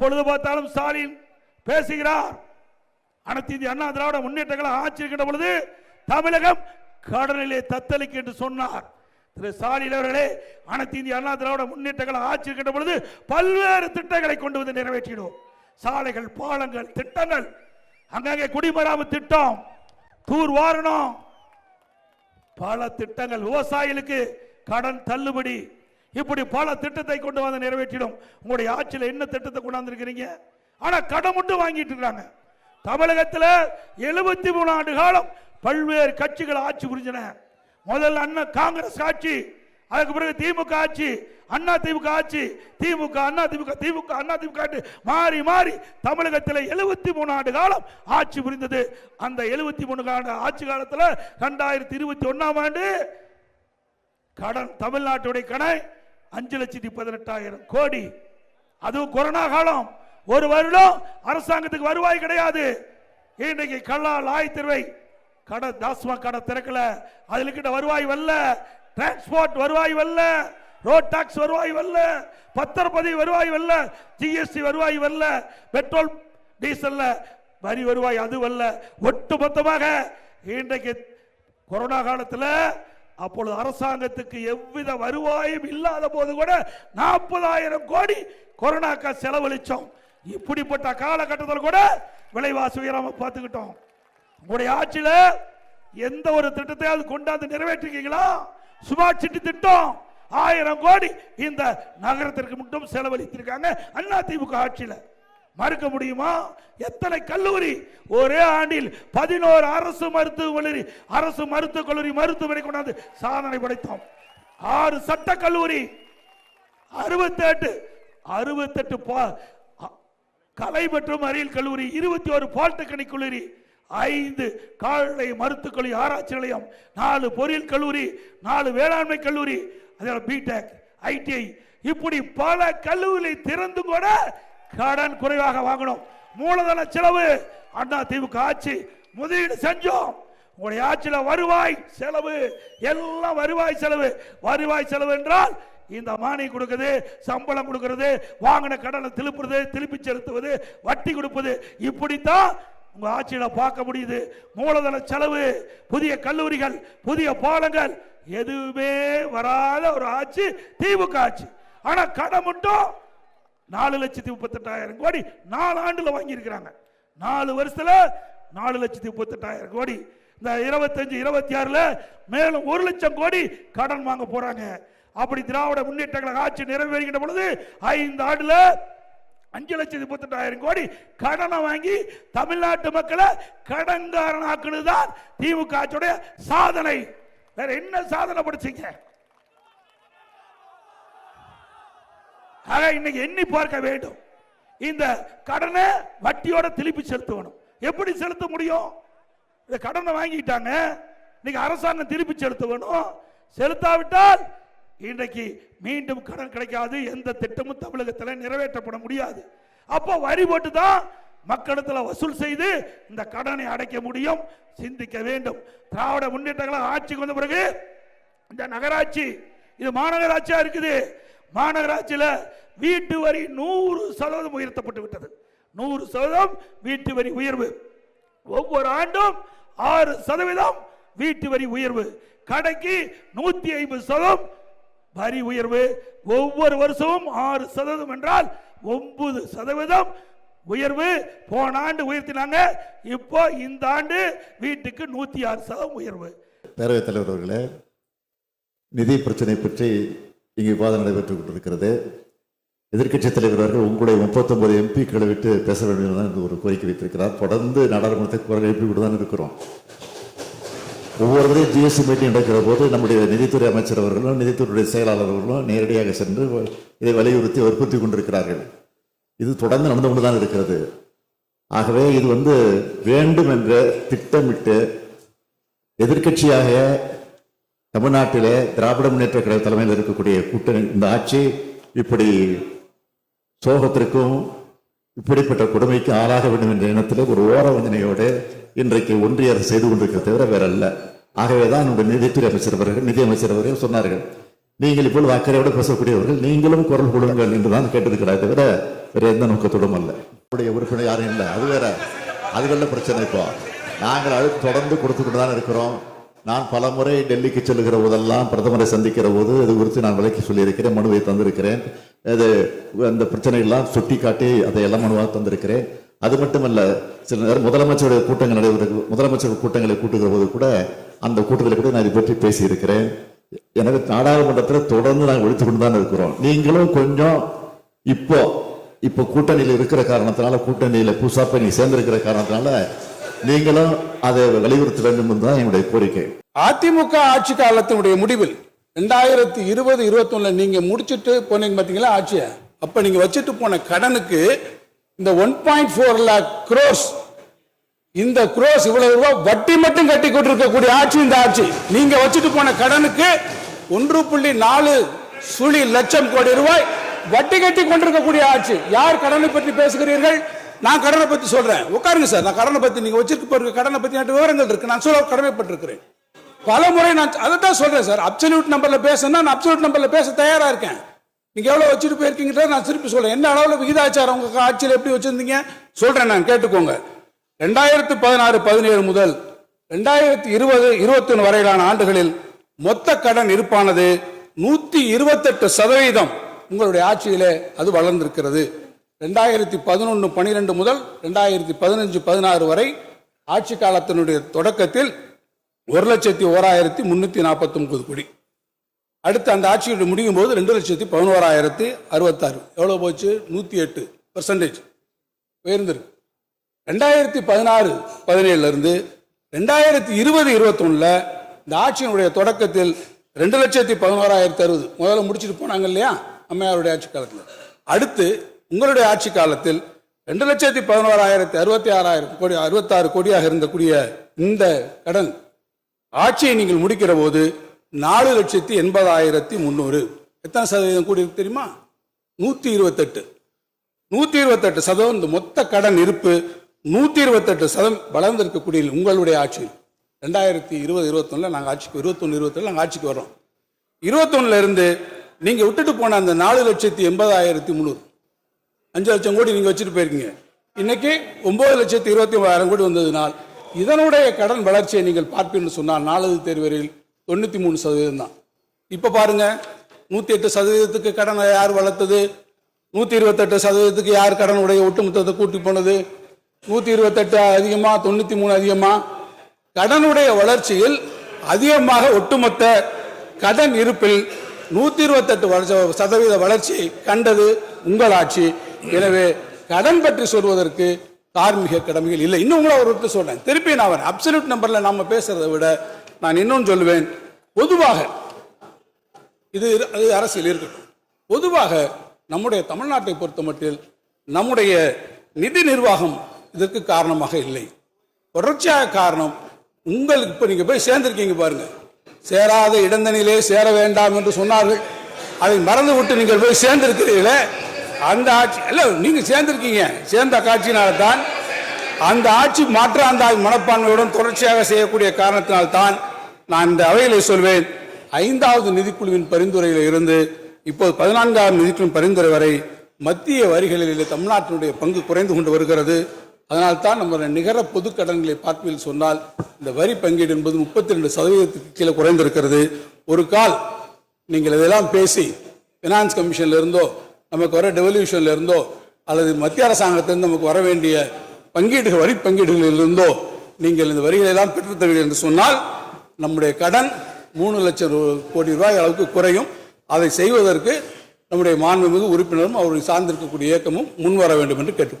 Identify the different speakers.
Speaker 1: எப்பொழுது பார்த்தாலும் ஸ்டாலின் பேசுகிறார். அனைத்து இந்திய அண்ணா திராவிட முன்னேற்றங்களை ஆட்சியிருக்கின்ற பொழுது தமிழகம் கடலிலே தத்தளிக்கு என்று சொன்னார். திரு ஸ்டாலின் அவர்களே அனைத்து இந்திய அண்ணா திராவிட முன்னேற்றங்களை ஆட்சியிருக்கின்ற பொழுது பல்வேறு திட்டங்களை கொண்டு வந்து நிறைவேற்றிடும் சாலைகள் பாலங்கள் திட்டங்கள் அங்கங்கே குடிமராமத்து திட்டம் தூர் வாரணம் பல திட்டங்கள் விவசாயிகளுக்கு கடன் தள்ளுபடி இப்படி பல திட்டத்தை கொண்டு வந்து நிறைவேற்றிடும். உங்களுடைய ஆட்சியில் என்ன திட்டத்தை கொண்டாந்துருக்கிறீங்க ஆனால் கடன் மட்டும் வாங்கிட்டு இருக்காங்க. தமிழகத்தில் எழுபத்தி மூணு ஆண்டு காலம் பல்வேறு கட்சிகள் ஆட்சி புரிஞ்சன. முதல்ல அண்ணன் காங்கிரஸ் ஆட்சி அதுக்கு பிறகு திமுக ஆட்சி அண்ணா திமுக ஆட்சி திமுக அண்ணா திமுக திமுக அண்ணா திமுக மாறி மாறி தமிழகத்தில் எழுபத்தி மூணு ஆண்டு காலம் ஆட்சி புரிந்தது. அந்த எழுபத்தி மூணு ஆண்டு ஆட்சி காலத்தில் ரெண்டாயிரத்தி இருபத்தி ஒன்னாம் ஆண்டு கடன் தமிழ்நாட்டுடைய கடன் அஞ்சு லட்சத்தி பதினெட்டாயிரம் கோடி. அதுவும் கொரோனா காலம். ஒரு வருடம் அரசாங்கத்துக்கு வருவாய் கிடையாது. இன்னைக்கு கல்லால் ஆய்த்திருவை கடை டாஸ்மாக் கடை திறக்கல. அதுல கிட்ட வருவாய் வரல. டிரான்ஸ்போர்ட் வருவாய் வரல. ரோட் டாக்ஸ் வருவாய் வரல. பத்திரப்பதிவு வருவாய் வரல. ஜிஎஸ்டி வருவாய் வரல. பெட்ரோல் டீசல்ல வரி வருவாய் அது வரல. ஒட்டு மொத்தமாக இன்றைக்கு கொரோனா காலத்தில் அப்பொழுது அரசாங்கத்துக்கு எவ்வித வருவாயும் இல்லாத போது கூட நாற்பதாயிரம் கோடி கொரோனாக்கா செலவழிச்சோம். இப்படிப்பட்ட காலகட்டத்தில் கூட விலைவாசி உயராம பார்த்துக்கிட்டோம். உங்களுடைய ஆட்சியில் எந்த ஒரு திட்டத்தையாவது கொண்டாந்து நிறைவேற்றிருக்கீங்களா? சுபாஷ் சிட்டி திட்டம் ஆயிரம் கோடி இந்த நகரத்திற்கு மட்டும் செலவழித்திருக்காங்க. அண்ணா திமுக ஆட்சியில். மறுக்க முடியுமா? எத்தனை கல்லூரி? ஒரே ஆண்டில் பதினோரு அரசு மருத்துவ அரசு மருத்துவக் கல்லூரி மருத்துவமனை கொண்டாந்து சாதனை படைத்தோம். ஆறு சட்ட கல்லூரி அறுபத்தெட்டு அறுபத்தெட்டு பா- கலை மற்றும் அறிவியல் கல்லூரி இருபத்தி ஒரு பாலிடெக்னிக் கல்லூரி ஐந்து கால்நடை மருத்துவக் கல்லூரி ஆராய்ச்சி நிலையம் நாலு பொறியியல் கல்லூரி நாலு வேளாண்மை கல்லூரி அதே பிடெக் ஐடிஐ இப்படி பல கல்லூரி திறந்து கூட கடன் குறைவாக வாங்கணும். மூலதன செலவு அண்ணா திமுக ஆட்சி முதலீடு செஞ்சோம். உங்களுடைய ஆட்சியில் வருவாய் செலவு எல்லாம் வருவாய் செலவு. வருவாய் செலவு என்றால் இந்த மானியம் கொடுக்குது சம்பளம் கொடுக்கறது வாங்கின கடனை திருப்புறது திருப்பி செலுத்துவது வட்டி கொடுப்பது. இப்படித்தான் உங்க ஆட்சியில் பார்க்க முடியுது. மூலதன செலவு புதிய கல்லூரிகள் புதிய பாலங்கள் எதுவுமே வராத ஒரு ஆட்சி திமுக ஆட்சி. ஆனா கடன் மட்டும் நாலு லட்சத்தி முப்பத்தெட்டாயிரம் கோடி நாலு ஆண்டில் வாங்கியிருக்கிறாங்க. நாலு வருஷத்தில் நாலு லட்சத்தி முப்பத்தெட்டாயிரம் கோடி. இந்த இருபத்தஞ்சு இருபத்தி ஆறில் மேலும் ஒரு லட்சம் கோடி கடன் வாங்க போகிறாங்க அப்படி திராவிட முன்னேற்ற கழக ஆட்சி நிறைவேறுகின்ற பொழுது ஐந்து ஆண்டில் அஞ்சு லட்சத்தி முப்பத்தெட்டாயிரம் கோடி கடனை வாங்கி தமிழ்நாட்டு மக்களை கடன்காரன் ஆக்குனதுதான் திமுக ஆட்சியுடைய சாதனை. வேற என்ன சாதனை படிச்சீங்க? ஆக இன்னைக்கு எண்ணி பார்க்க வேண்டும். இந்த கடனை வட்டியோட திருப்பி செலுத்தணும். எப்படி செலுத்த முடியும்? இந்த கடனை வாங்கிட்டாங்க. இன்னைக்கு அரசாங்கம் திருப்பி செலுத்த வேணும் செலுத்தாவிட்டால் இன்றைக்கு மீண்டும் கடன் கிடைக்காது. எந்த திட்டமும் தமிழகத்தில் நிறைவேற்றப்பட முடியாது. அப்போ வரி போட்டு தான் மக்களிடத்தில் வசூல் செய்து இந்த கடனை அடைக்க முடியும். சிந்திக்க வேண்டும். திராவிட முன்னேற்றங்களை ஆட்சிக்கு வந்த பிறகு இந்த நகராட்சி இது மாநகராட்சியா இருக்குது. மாநகராட்சியில் வீட்டு வரி நூறு சதவீதம் உயர்த்தப்பட்டு விட்டது. நூறு சதவீதம் வீட்டு வரி உயர்வு. ஒவ்வொரு ஆண்டும் ஆறு சதவீதம் வீட்டு வரி உயர்வு. கடைக்கு நூத்தி ஐம்பது சதவீதம் வரி உயர்வு. ஒவ்வொரு வருஷமும் ஆறு சதவீதம் என்றால் ஒன்பது சதவீதம் உயர்வு. போன ஆண்டு உயர்த்தினாங்க. இப்போ இந்த ஆண்டு வீட்டுக்கு நூத்தி ஆறு சதவீதம் உயர்வு.
Speaker 2: பேரவைத் தலைவர் அவர்களே நிதி பிரச்சனை பற்றி இங்கே விவாதம் நடைபெற்றுக் கொண்டிருக்கிறது எதிர்க்கட்சித் தலைவர் அவர்கள் உங்களுடைய முப்பத்தொன்பது எம்பிக்களை விட்டு பேச வேண்டும் என்று ஒரு கோரிக்கை வைத்திருக்கிறார். தொடர்ந்து நாடாளுமன்றத்தை குரல் எழுப்பி கொண்டு தான் இருக்கிறோம். ஒவ்வொரு முறையும் ஜிஎஸ்டி மீட்டிங் நடக்கிற போது நம்முடைய நிதித்துறை அமைச்சர் அவர்களும் நிதித்துறையுடைய செயலாளர் அவர்களும் நேரடியாக சென்று இதை வலியுறுத்தி வற்புறுத்தி கொண்டிருக்கிறார்கள். இது தொடர்ந்து நடந்து கொண்டு தான் இருக்கிறது. ஆகவே இது வந்து வேண்டும் என்ற திட்டமிட்டு எதிர்க்கட்சியாக தமிழ்நாட்டிலே திராவிட முன்னேற்ற கழக தலைமையில் இருக்கக்கூடிய கூட்டணி இந்த ஆட்சி இப்படி சோகத்திற்கும் இப்படிப்பட்ட கொடுமைக்கு ஆளாக வேண்டும் என்ற எண்ணத்தில் ஒரு ஓர வஞ்சனையோடு இன்றைக்கு ஒன்றிய அரசு செய்து கொண்டிருக்கிற தவிர வேற அல்ல ஆகவேதான் நம்முடைய நிதித்துறை அமைச்சர் அவர்கள் நிதி அமைச்சர் அவர்கள் சொன்னார்கள். நீங்கள் இப்பொழுது அக்கறையோடு பேசக்கூடியவர்கள் நீங்களும் குரல் கொடுங்கள் கேட்டது கேட்டிருக்கிறார் தவிர வேற எந்த நோக்கத்தோடும் அல்ல. நம்முடைய உறுப்பினர் யாரும் இல்லை. அது வேற. அதுகளில் பிரச்சனை இப்போ. நாங்கள் அது தொடர்ந்து கொடுத்துக்கிட்டு தான் இருக்கிறோம். நான் பல முறை டெல்லிக்கு செல்லுகிற போதெல்லாம் பிரதமரை சந்திக்கிற போது இது குறித்து நான் விலைக்கு சொல்லியிருக்கிறேன் மனுவை தந்திருக்கிறேன். அது அந்த பிரச்சனைகள்லாம் சுட்டி காட்டி அதை எல்லாம் மனுவாக தந்திருக்கிறேன். அது மட்டுமல்ல சில நேரம் முதலமைச்சருடைய கூட்டங்கள் நடைபெற முதலமைச்சர் கூட்டங்களை கூட்டுகிற போது கூட அந்த கூட்டத்தில் கூட நான் இதை பற்றி பேசியிருக்கிறேன். எனவே நாடாளுமன்றத்தில் தொடர்ந்து நாங்கள் ஒழித்து கொண்டு தான் இருக்கிறோம். நீங்களும் கொஞ்சம் இப்போ இப்போ கூட்டணியில் இருக்கிற காரணத்தினால கூட்டணியில் புதுசாக நீ சேர்ந்திருக்கிற காரணத்தினால நீங்களும் அதை வலியுறுத்த வேண்டும் தான் என்னுடைய கோரிக்கை.
Speaker 3: அதிமுக ஆட்சி காலத்தினுடைய முடிவில் ரெண்டாயிரத்தி இருபது இருபத்தி ஒண்ணுல நீங்க முடிச்சிட்டு போனீங்க பாத்தீங்களா ஆட்சியை? அப்ப நீங்க வச்சுட்டு போன கடனுக்கு இந்த one point four lakh crores இந்த குரோஸ் இவ்வளவு ரூபாய் வட்டி மட்டும் கட்டி கொண்டிருக்கக்கூடிய ஆட்சி இந்த ஆட்சி. நீங்க வச்சுட்டு போன கடனுக்கு ஒன்று புள்ளி நாலு சுழி லட்சம் கோடி ரூபாய் வட்டி கட்டி கொண்டிருக்கக்கூடிய ஆட்சி. யார் கடனை பற்றி பேசுகிறீர்கள்? நான் கடனை பத்தி சொல்றேன். உட்காருங்க சார். நான் கடனை பத்தி நீங்க வச்சிருக்க போற கடனை பத்தி என்கிட்ட விவரங்கள் இருக்கு. நான் சொல்ல கடமைப்பட்டிருக்கிறேன். பல முறை நான் அதை தான் சொல்றேன் சார். அப்சல்யூட் நம்பர்ல பேசுனா நான் அப்சல்யூட் நம்பர்ல பேச தயாரா இருக்கேன். நீங்க எவ்வளவு வச்சுட்டு போயிருக்கீங்கிறத நான் திருப்பி சொல்றேன். என்ன அளவுல விகிதாச்சாரம் உங்க ஆட்சியில் எப்படி வச்சிருந்தீங்க? சொல்றேன் நான் கேட்டுக்கோங்க. ரெண்டாயிரத்து பதினாறு பதினேழு முதல் ரெண்டாயிரத்தி இருபது இருபத்தி ஒன்று வரையிலான ஆண்டுகளில் மொத்த கடன் இருப்பானது நூத்தி இருபத்தெட்டு சதவீதம் உங்களுடைய ஆட்சியிலே அது வளர்ந்திருக்கிறது. ரெண்டாயிரத்தி பதினொன்று பனிரெண்டு முதல் ரெண்டாயிரத்தி பதினஞ்சு பதினாறு வரை ஆட்சி காலத்தினுடைய தொடக்கத்தில் ஒரு லட்சத்தி ஓராயிரத்தி முன்னூற்றி நாற்பத்தி ஒன்பது கோடி. அடுத்து அந்த ஆட்சியோட முடியும் போது ரெண்டு லட்சத்தி பதினோராயிரத்தி அறுபத்தாறு. எவ்வளோ போச்சு? நூற்றி எட்டு பர்சன்டேஜ் உயர்ந்திருக்கு. ரெண்டாயிரத்தி பதினாறு பதினேழுலேருந்து ரெண்டாயிரத்தி இருபது இருபத்தொன்னுல இந்த ஆட்சியினுடைய தொடக்கத்தில் ரெண்டு லட்சத்தி பதினோராயிரத்தி அறுபது. முதல்ல முடிச்சுட்டு போனாங்க இல்லையா? அம்மையாருடைய ஆட்சி காலத்தில். அடுத்து உங்களுடைய ஆட்சி காலத்தில் ரெண்டு லட்சத்தி பதினோராயிரத்தி அறுபத்தி ஆறாயிரம் கோடி அறுபத்தாறு கோடியாக இருந்தக்கூடிய இந்த கடன் ஆட்சியை நீங்கள் முடிக்கிற போது நாலு லட்சத்தி எண்பதாயிரத்தி முந்நூறு எத்தனை சதவீதம் கூடி இருக்கு தெரியுமா? நூத்தி இருபத்தெட்டு. நூத்தி இருபத்தெட்டு சதவீதம் இந்த மொத்த கடன் இருப்பு நூத்தி இருபத்தெட்டு சதம் வளர்ந்திருக்கக்கூடிய உங்களுடைய ஆட்சி. ரெண்டாயிரத்தி இருபது இருபத்தொன்னுல நாங்கள் ஆட்சிக்கு இருபத்தொன்னு இருபத்தொன்னு நாங்கள் ஆட்சிக்கு வர்றோம். இருபத்தொன்னுல இருந்து நீங்க விட்டுட்டு போன அந்த நாலு லட்சத்தி எண்பதாயிரத்தி முந்நூறு அஞ்சு லட்சம் கோடி நீங்க வச்சுட்டு போயிருக்கீங்க. இன்னைக்கு ஒன்பது லட்சத்தி இருபத்தி ஒன்பதாயிரம் கோடி வந்ததுனால் இதனுடைய கடன் வளர்ச்சியை நீங்கள் பார்ப்பீங்கன்னு சொன்னால் நாலது தேர்வரில் தொண்ணூத்தி மூணு சதவீதம் தான் இப்ப பாருங்க நூத்தி எட்டு சதவீதத்துக்கு கடனை யார் வளர்த்தது? நூத்தி இருபத்தெட்டு சதவீதத்துக்கு யார் கடனுடைய ஒட்டுமொத்தத்தை கூட்டி போனது? நூத்தி இருபத்தெட்டு அதிகமா தொண்ணூத்தி மூணு அதிகமா? கடனுடைய வளர்ச்சியில் அதிகமாக ஒட்டுமொத்த கடன் இருப்பில் நூத்தி இருபத்தெட்டு சதவீத வளர்ச்சி கண்டது உங்கள் ஆட்சி. எனவே கடன் பற்றி சொல்வதற்கு தார்மீக கடமைகள் இல்லை. இன்னும் உங்களை ஒரு விட்டு சொல்றேன். திருப்பி நான் அப்சல்யூட் நம்பர்ல நாம பேசுறதை விட நான் இன்னும் சொல்லுவேன். பொதுவாக இது அது அரசியல் இருக்கட்டும். பொதுவாக நம்முடைய தமிழ்நாட்டை பொறுத்த மட்டில் நம்முடைய நிதி நிர்வாகம் இதற்கு காரணமாக இல்லை. தொடர்ச்சியாக காரணம் உங்களுக்கு இப்போ நீங்கள் போய் சேர்ந்திருக்கீங்க பாருங்க. சேராத இடந்தனிலே சேர வேண்டாம் என்று சொன்னார்கள். அதை மறந்து விட்டு நீங்கள் போய் சேர்ந்திருக்கிறீர்களே. அந்த ஆட்சி இல்ல நீங்க சேர்ந்திருக்கீங்க. சேர்ந்த காட்சியினால்தான் அந்த ஆட்சி மாற்றாந்தாய் மனப்பான்மையுடன் தொடர்ச்சியாக செய்யக்கூடிய காரணத்தினால்தான் நான் இந்த அவையிலே சொல்வேன். ஐந்தாவது நிதிக்குழுவின் பரிந்துரையில் இருந்து இப்போது பதினான்காவது நிதிக்குழுவின் பரிந்துரை வரை மத்திய வரிகளிலே தமிழ்நாட்டினுடைய பங்கு குறைந்து கொண்டு வருகிறது. அதனால்தான் நம்ம நிகர பொது கடன்களை பார்ப்பதில் சொன்னால் இந்த வரி பங்கீடு என்பது முப்பத்தி ரெண்டு சதவீதத்துக்கு கீழே குறைந்திருக்கிறது. ஒரு கால் நீங்கள் இதெல்லாம் பேசி ஃபினான்ஸ் கமிஷன்ல இருந்தோ நமக்கு வர டெவல்யூஷன்ல இருந்தோ அல்லது மத்திய அரசாங்கத்திலிருந்து நமக்கு வர வேண்டிய பங்கீடுகள் வரி பங்கீடுகளில் இருந்தோ நீங்கள் இந்த வரிகளை எல்லாம் பெற்றுத் என்று சொன்னால் நம்முடைய கடன் மூணு லட்சம் ரூ- கோடி ரூபாய் அளவுக்கு குறையும். அதை செய்வதற்கு நம்முடைய மாண்புமிகு உறுப்பினரும் அவரை சார்ந்திருக்கக்கூடிய இயக்கமும் முன்வர வேண்டும் என்று கேட்டுக்கொள்கிறேன்